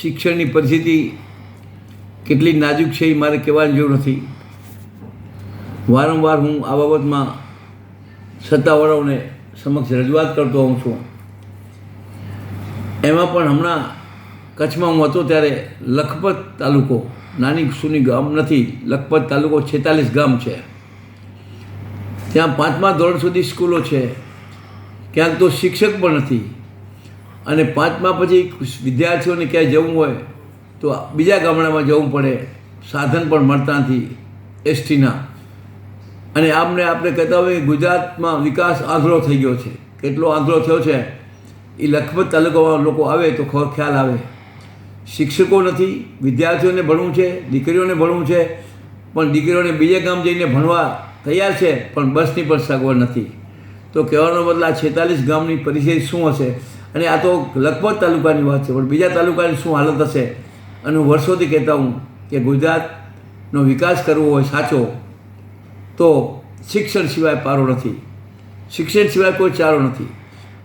શિક્ષણની પરિસ્થિતિ કેટલી નાજુક છે એ મારે કહેવાની જરૂર નથી. વારંવાર હું આ બાબતમાં સત્તાવાળાઓને સમક્ષ રજૂઆત કરતો હોઉં છું. એમાં પણ હમણાં કચ્છમાં હું હતો ત્યારે લખપત તાલુકો, નાની સુની ગામ નથી, લખપત તાલુકો છેતાલીસ ગામ છે. ત્યાં પાંચમા ધોરણ સુધી સ્કૂલો છે. ક્યાંક તો શિક્ષક પણ નથી. અને પાંચમા પછી વિદ્યાર્થીઓને ક્યાંય જવું હોય, તો બીજા ગામડામાં જવું પડે. સાધન પણ મળતા નથી એસટીના. અને આમને આપણે કહેતા હોઈએ ગુજરાતમાં વિકાસ આંધળો થઈ ગયો છે. કેટલો આંધળો થયો છે? એ લખપત તાલુકામાં લોકો આવે તો ખ્યાલ આવે. શિક્ષકો નથી, વિદ્યાર્થીઓને ભણવું છે, દીકરીઓને ભણવું છે, પણ દીકરીઓને બીજે ગામ જઈને ભણવા તૈયાર છે, પણ બસની પણ સગવડ નથી. તો કહેવાનો બદલા છેતાલીસ ગામની પરિસ્થિતિ શું હશે? અને આ તો લખપત તાલુકાની વાત છે, પણ બીજા તાલુકાની શું હાલત હશે? અને હું વર્ષોથી કહેતા હું કે ગુજરાતનો વિકાસ કરવો હોય સાચો, તો શિક્ષણ સિવાય પારો નથી. શિક્ષણ સિવાય કોઈ ચારો નથી.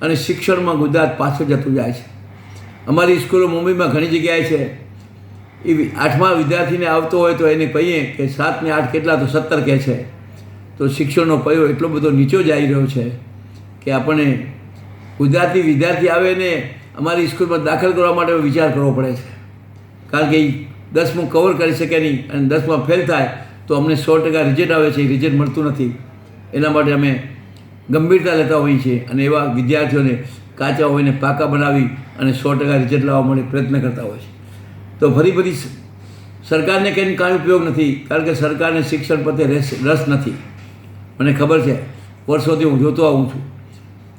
અને શિક્ષણમાં ગુજરાત પાછળ જતું જાય છે. અમારી સ્કૂલો મુંબઈમાં ઘણી જગ્યાએ છે. એ આઠમા વિદ્યાર્થીને આવતો હોય તો એને કહીએ કે સાત ને આઠ કેટલા તો સત્તર કહે છે. તો શિક્ષણનો પયો એટલો બધો નીચો જઈ રહ્યો છે કે આપણને ગુજરાતી વિદ્યાર્થી આવે ને અમારી સ્કૂલમાં દાખલ કરવા માટે વિચાર કરવો પડે છે. કારણ કે એ દસમું કવર કરી શકે નહીં અને દસમાં ફેલ થાય તો અમને સો ટકા રિઝલ્ટ આવે છે રિઝલ્ટ મળતું નથી. એના માટે અમે ગંભીરતા લેતા હોઈએ છીએ અને એવા વિદ્યાર્થીઓને કાચા હોઈને પાકા બનાવી અને સો ટકા રિઝલ્ટ લાવવા માટે પ્રયત્ન કરતા હોય છે તો ફરી ફરી સરકારને કંઈ કાંઈ ઉપયોગ નથી, કારણ કે સરકારને શિક્ષણ પ્રત્યે રસ રસ નથી. મને ખબર છે, વર્ષોથી હું જોતો આવું છું.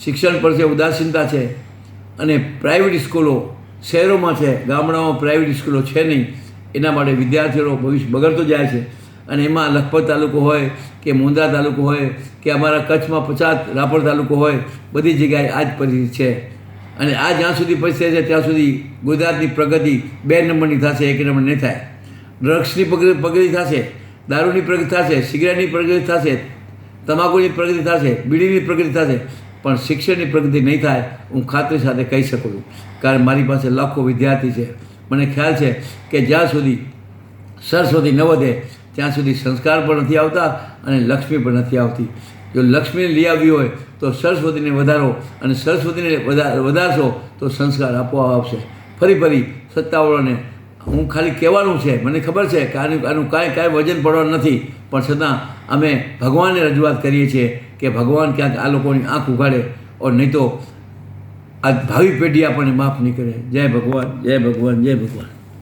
શિક્ષણ પર છે ઉદાસીનતા છે અને પ્રાઇવેટ સ્કૂલો શહેરોમાં છે ગામડાઓમાં પ્રાઇવેટ સ્કૂલો છે નહીં, એના માટે વિદ્યાર્થીઓનો ભવિષ્ય બગડતો જાય છે. અને એમાં લખપત તાલુકો હોય કે મુંદ્રા તાલુકો હોય કે અમારા કચ્છમાં પચાસ રાપર તાલુકો હોય, બધી જગ્યાએ આ જ પરિસ્થિતિ છે. અને આ જ્યાં સુધી પરિસ્થિતિ છે, ત્યાં સુધી ગુજરાતની પ્રગતિ બે નંબરની થશે, એક નંબર નહીં થાય. ડ્રગ્સની પ્રગતિ થશે, દારૂની પ્રગતિ થશે, સિગરેટની પ્રગતિ થશે, તમાકુની પ્રગતિ થશે, બીડીની પ્રગતિ થશે પણ શિક્ષણની પ્રગતિ નહીં થાય, હું ખાતરી સાથે કહી શકું છું. કારણ મારી પાસે લાખો વિદ્યાર્થી છે. મને ખ્યાલ છે કે જ્યાં સુધી સરસ્વતી ન વધે, ત્યાં સુધી સંસ્કાર પણ નથી આવતા અને લક્ષ્મી પણ નથી આવતી. જો લક્ષ્મીને લઈ આવી હોય, તો સરસ્વતીને વધારો અને સરસ્વતીને વધા- વધારશો, તો સંસ્કાર આપોઆપ આવશે. ફરી ફરી સત્તાવાળાને, હું ખાલી કહેવાનું છે, મને ખબર છે કે આનું આનું કાંઈ કાંઈ વજન પડવાનું નથી. પણ છતાં અમે ભગવાનને રજૂઆત કરીએ છીએ કે ભગવાન ક્યાંક આ લોકોની આંખ ઉઘાડે ઓર નહીં તો આ ભાવિ પેઢી આપણને માફ નહીં કરે. જય ભગવાન જય ભગવાન જય ભગવાન.